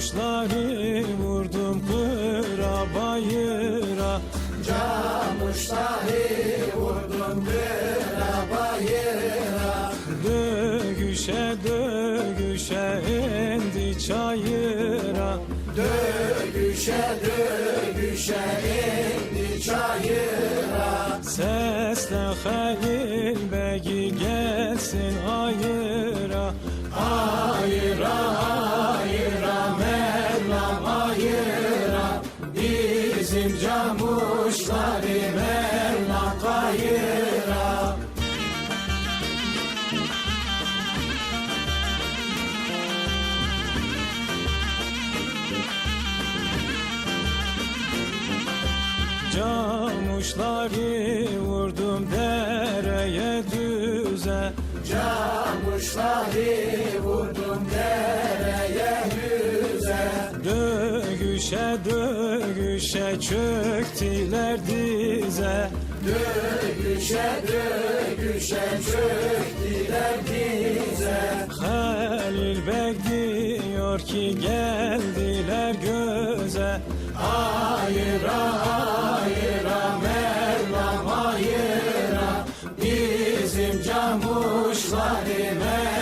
Camuşları vurdum kıra bayıra. Camuşları vurdum kıra bayıra. Dögüşe dögüşe indi çayıra. Dögüşe dögüşe indi çayıra. Sesle Halil Bey'i gelsin Bizim camuşları Mevlam kayıra. Camuşları vurdum dereye düze. Camuşları vurdum Dövüşe dövüşe çöktüler dize. Dövüşe dövüşe çöktüler dize. Halil Bey diyor ki geldiler göze. Hayra hayra Mevlam hayra Bizim camuşlar imer